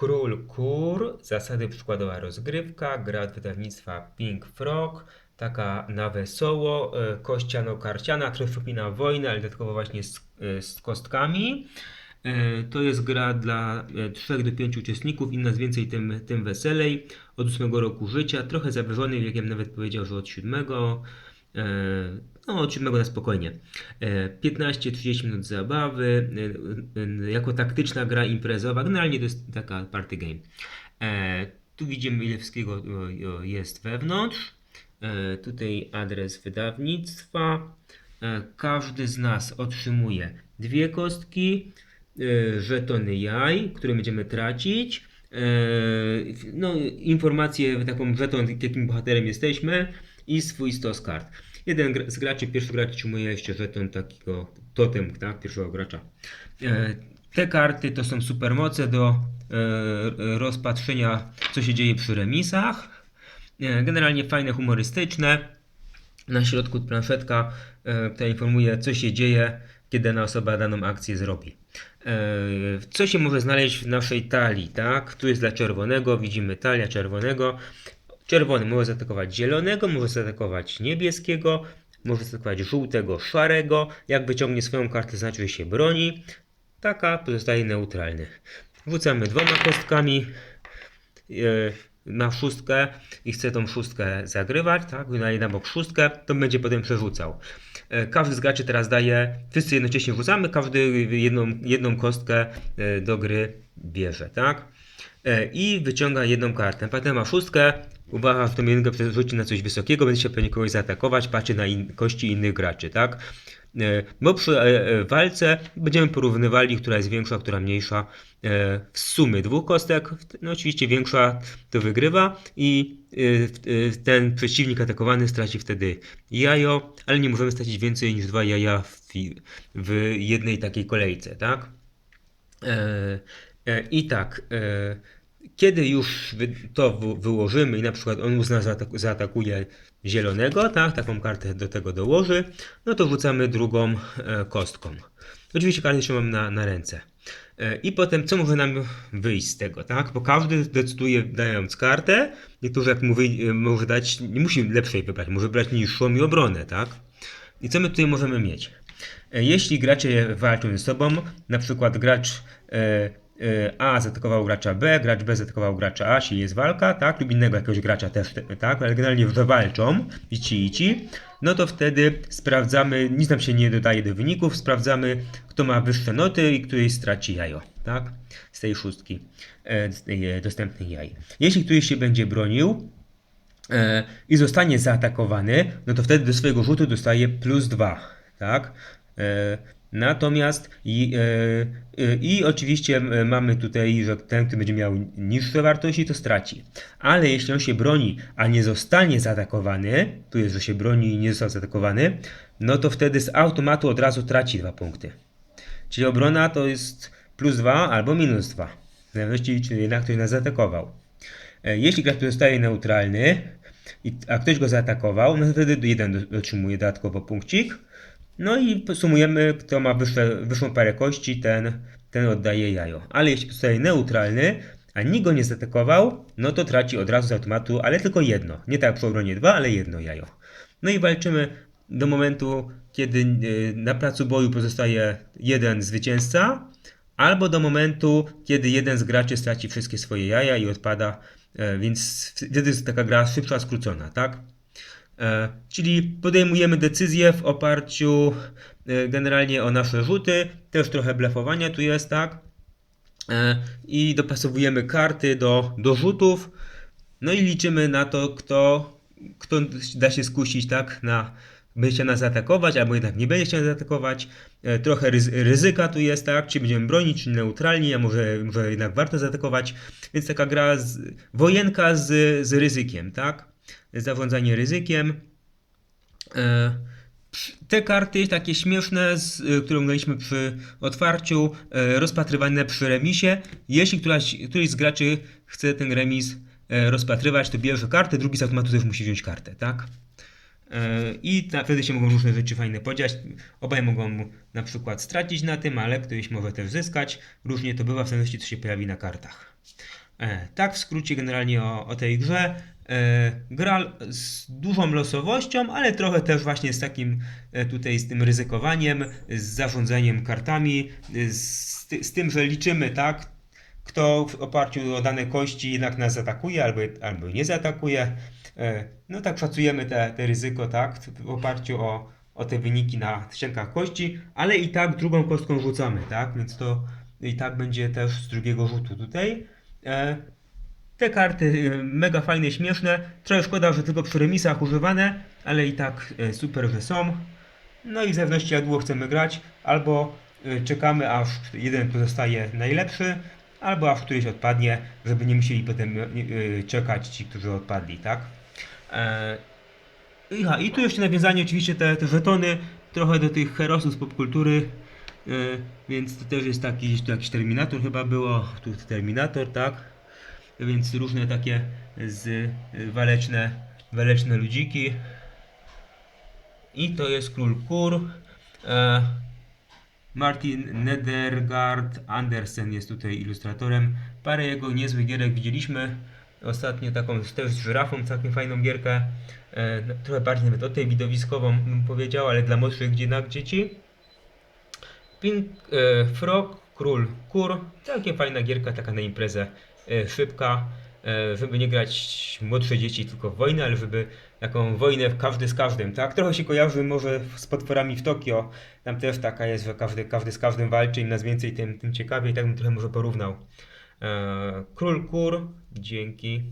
Król Kur, zasady przykładowa rozgrywka, gra od wydawnictwa Pink Frog, taka na wesoło, e, kościano-karciana, trochę przypomina wojnę, ale dodatkowo właśnie z, e, z kostkami. E, To jest gra dla 3 do 5 uczestników, im nas więcej, tym, tym weselej. Od 8 roku życia, trochę ja bym nawet powiedział, że od 7. E, No, od 7 na spokojnie. E, 15-30 minut zabawy, e, e, jako taktyczna gra imprezowa. Generalnie to jest taka party game. E, Tu widzimy, ile wszystkiego jest wewnątrz. E, Tutaj adres wydawnictwa. E, Każdy z nas otrzymuje dwie kostki, e, żetony jaj, które będziemy tracić. E, No, informacje, taką jakim bohaterem jesteśmy i swój stos kart. Jeden z graczy, pierwszy gracz otrzymuje jeszcze żeton takiego totem, tak, pierwszego gracza. E, Te karty to są supermoce do e, rozpatrzenia, co się dzieje przy remisach. Generalnie fajne, humorystyczne. Na środku planszetka która informuje, co się dzieje, kiedy dana osoba daną akcję zrobi. E, Co się może znaleźć w naszej talii, tak? Tu jest dla czerwonego, widzimy talia czerwonego. Czerwony może zaatakować zielonego, może zaatakować niebieskiego, może zaatakować żółtego, szarego. Jak wyciągnie swoją kartę, znaczy, się broni. Taka pozostaje neutralny. Rzucamy dwoma kostkami e, na szóstkę i chce tą szóstkę zagrywać, tak? Wydaje na bok szóstkę, to będzie potem przerzucał. E, Każdy z graczy teraz daje, wszyscy jednocześnie rzucamy, każdy jedną, jedną kostkę e, do gry bierze, tak? E, I wyciąga jedną kartę. Potem ma szóstkę, uwaga, w tą jedynkę przerzuci na coś wysokiego, będzie się pewnie kogoś zaatakować, patrzy na in, kości innych graczy, tak? E, Bo przy e, e, walce będziemy porównywali, która jest większa, która mniejsza. W sumy dwóch kostek, no oczywiście większa to wygrywa i ten przeciwnik atakowany straci wtedy jajo, ale nie możemy stracić więcej niż dwa jaja w, jednej takiej kolejce, tak? I tak, kiedy już to wy- wyłożymy i na przykład on uzna, zaatakuje zielonego, tak, taką kartę do tego dołoży, no to rzucamy drugą e, kostką. Oczywiście kartę trzymam na, na ręce. E, I potem co może nam wyjść z tego, tak? Bo każdy decyduje dając kartę, niektórzy jak mówi, e, może dać, nie musi lepszej wybrać, może wybrać niższą i obronę, tak? I co my tutaj możemy mieć? Jeśli gracze walczą ze sobą, na przykład gracz A zaatakował gracza B, gracz B zaatakował gracza A, czyli jest walka, tak, lub innego jakiegoś gracza też, te- tak, ale generalnie, walczą i ci i ci, no to wtedy sprawdzamy, nic nam się nie dodaje do wyników, sprawdzamy, kto ma wyższe noty i któryś straci jajo, tak, z tej szóstki e, z tej, e, dostępnych jaj. Jeśli któryś się będzie bronił, e, i zostanie zaatakowany, no to wtedy do swojego rzutu dostaje plus 2, tak? Natomiast i, e, e, i oczywiście e, mamy tutaj, że ten, który będzie miał niższe wartości, to straci. Ale jeśli on się broni, a nie zostanie zaatakowany, tu jest, że się broni i nie został zaatakowany, no to wtedy z automatu od razu traci dwa punkty. Czyli obrona to jest plus 2 albo minus 2. W zależności, czy jednak ktoś nas zaatakował. Jeśli gracz pozostaje neutralny, i- a ktoś go zaatakował, no to wtedy jeden otrzymuje dodatkowo punkcik. No i sumujemy, kto ma wyższe, wyższą parę kości, ten, ten oddaje jajo. Ale jeśli pozostaje neutralny, a nikt go nie zaatakował, no to traci od razu z automatu, ale tylko jedno. Nie tak przy obronie dwa, ale jedno jajo. No i walczymy do momentu, kiedy y, na placu boju pozostaje jeden zwycięzca, albo do momentu, kiedy jeden z graczy straci wszystkie swoje jaja i odpada, e, więc wtedy jest taka gra szybsza, skrócona, tak? E, Czyli podejmujemy decyzję w oparciu e, generalnie o nasze rzuty, też trochę blefowania tu jest, tak? E, I dopasowujemy karty do, do rzutów, no i liczymy na to, kto, kto da się skusić, tak, na będzie chciał nas zaatakować, albo jednak nie będzie chciał nas zaatakować. Trochę ryzy- ryzyka tu jest, tak, czy będziemy bronić, czy neutralni, a może, może jednak warto zaatakować. Więc taka gra, z, wojenka z, z ryzykiem, tak, zarządzanie ryzykiem. E, Te karty takie śmieszne, z, y, które oglądaliśmy przy otwarciu, e, rozpatrywane przy remisie. Jeśli któraś, któryś z graczy chce ten remis e, rozpatrywać, to bierze kartę, drugi z automatu też musi wziąć kartę, tak? E, I wtedy się mogą różne rzeczy fajne podziać. Obaj mogą na przykład stracić na tym, ale ktoś może też zyskać. Różnie to bywa w zależności co się pojawi na kartach. E, tak w skrócie generalnie o, o tej grze. E, gra z dużą losowością, ale trochę też właśnie z takim e, tutaj z tym ryzykowaniem, z zarządzaniem kartami, z, ty- z tym, że liczymy, tak, kto w oparciu o dane kości jednak nas zaatakuje albo, albo nie zaatakuje. No tak szacujemy te, te ryzyko, tak, w oparciu o, o te wyniki na ściankach kości, ale i tak drugą kostką rzucamy, tak, więc to i tak będzie też z drugiego rzutu tutaj. E, te karty e, mega fajne, śmieszne. Trochę szkoda, że tylko przy remisach używane, ale i tak e, super, że są. No i w zależności jak długo chcemy grać, albo czekamy aż jeden pozostaje najlepszy, albo aż któryś odpadnie, żeby nie musieli potem czekać ci, którzy odpadli, tak? I, tu jeszcze nawiązanie oczywiście te, te żetony trochę do tych herosów z popkultury, więc to też jest taki, tu jakiś Terminator chyba było, tu Terminator, tak? Więc różne takie z y, waleczne, waleczne ludziki. I to jest Król Kur. E, Martin Nedergaard Andersen jest tutaj ilustratorem. Parę jego niezłych gierek widzieliśmy. Ostatnio taką też z żyrafą całkiem fajną gierkę. E, no, trochę bardziej nawet o tej widowiskową bym powiedział, ale dla młodszych dzieci. Pink e, Frog, Król Kur. Całkiem fajna gierka, taka na imprezę e, szybka. E, żeby nie grać młodsze dzieci tylko wojnę, ale żeby taką wojnę w każdy z każdym, tak? Trochę się kojarzy może z potworami w Tokio. Tam też taka jest, że każdy, każdy z każdym walczy, im nas więcej, tym, tym ciekawiej. Tak bym trochę może porównał. E, Król Kur, dzięki.